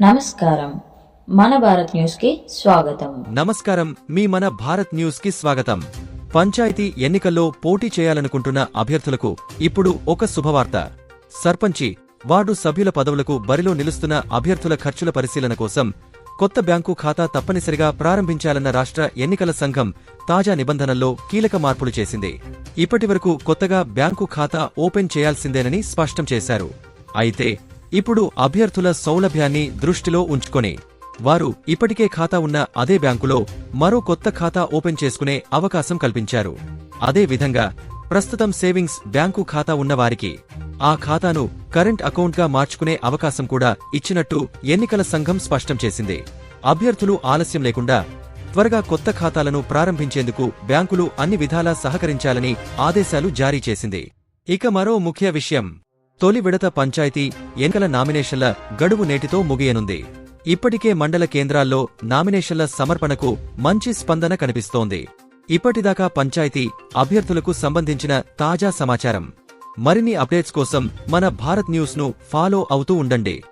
నమస్కారం. మన భారత్ న్యూస్కి స్వాగతం. నమస్కారం. మీ మన భారత్ న్యూస్కి స్వాగతం. పంచాయతీ ఎన్నికల్లో పోటీ చేయాలనుకుంటున్న అభ్యర్థులకు ఇప్పుడు ఒక శుభవార్త. సర్పంచి వార్డు సభ్యుల పదవులకు బరిలో నిలుస్తున్న అభ్యర్థుల ఖర్చుల పరిశీలన కోసం కొత్త బ్యాంకు ఖాతా తప్పనిసరిగా ప్రారంభించాలన్న రాష్ట్ర ఎన్నికల సంఘం తాజా నిబంధనల్లో కీలక మార్పులు చేసింది. ఇప్పటివరకు కొత్తగా బ్యాంకు ఖాతా ఓపెన్ చేయాల్సిందేనని స్పష్టం చేశారు. అయితే ఇప్పుడు అభ్యర్థుల సౌలభ్యాన్ని దృష్టిలో ఉంచుకొని వారు ఇప్పటికే ఖాతా ఉన్న అదే బ్యాంకులో మరో కొత్త ఖాతా ఓపెన్ చేసుకునే అవకాశం కల్పించారు. అదే విధంగా ప్రస్తుతం సేవింగ్స్ బ్యాంకు ఖాతా ఉన్నవారికి ఆ ఖాతాను కరెంట్ అకౌంట్గా మార్చుకునే అవకాశం కూడా ఇచ్చినట్టు ఎన్నికల సంఘం స్పష్టం చేసింది. అభ్యర్థులు ఆలస్యం లేకుండా త్వరగా కొత్త ఖాతాలను ప్రారంభించేందుకు బ్యాంకులు అన్ని విధాలా సహకరించాలని ఆదేశాలు జారీ చేసింది. ఇక మరో ముఖ్య విషయం. తొలి విడత పంచాయతీ ఎన్నికల నామినేషన్ల గడువు నేటితో ముగియనుంది. ఇప్పటికే మండల కేంద్రాల్లో నామినేషన్ల సమర్పణకు మంచి స్పందన కనిపిస్తోంది. ఇప్పటిదాకా పంచాయతీ అభ్యర్థులకు సంబంధించిన తాజా సమాచారం. మరిన్ని అప్డేట్స్ కోసం మన భారత్ న్యూస్ను ఫాలో అవుతూ ఉండండి.